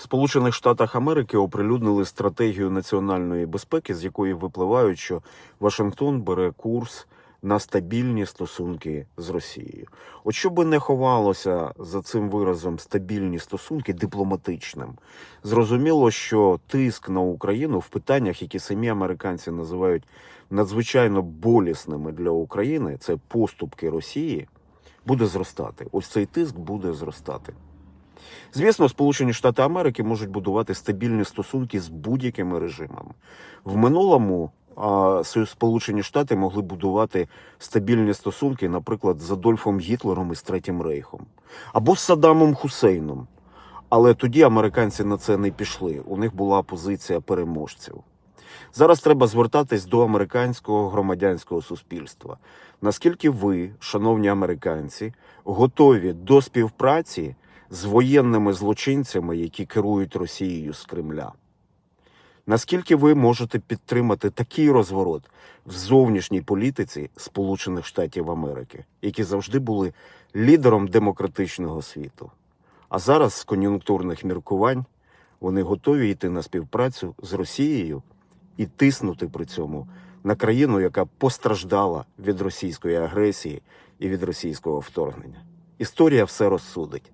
Сполучених Штатах Америки оприлюднили стратегію національної безпеки, з якої випливають, що Вашингтон бере курс на стабільні стосунки з Росією. От що би не ховалося за цим виразом стабільні стосунки дипломатичним, зрозуміло, що тиск на Україну в питаннях, які самі американці називають надзвичайно болісними для України, це поступки Росії, буде зростати. Ось цей тиск буде зростати. Звісно, Сполучені Штати Америки можуть будувати стабільні стосунки з будь-якими режимами. В минулому Сполучені Штати могли будувати стабільні стосунки, наприклад, з Адольфом Гітлером і з Третім Рейхом, або з Саддамом Хусейном. Але тоді американці на це не пішли. У них була позиція переможців. Зараз треба звертатись до американського громадянського суспільства. Наскільки ви, шановні американці, готові до співпраці з воєнними злочинцями, які керують Росією з Кремля? Наскільки ви можете підтримати такий розворот в зовнішній політиці Сполучених Штатів Америки, які завжди були лідером демократичного світу? А зараз з кон'юнктурних міркувань вони готові йти на співпрацю з Росією і тиснути при цьому на країну, яка постраждала від російської агресії і від російського вторгнення. Історія все розсудить.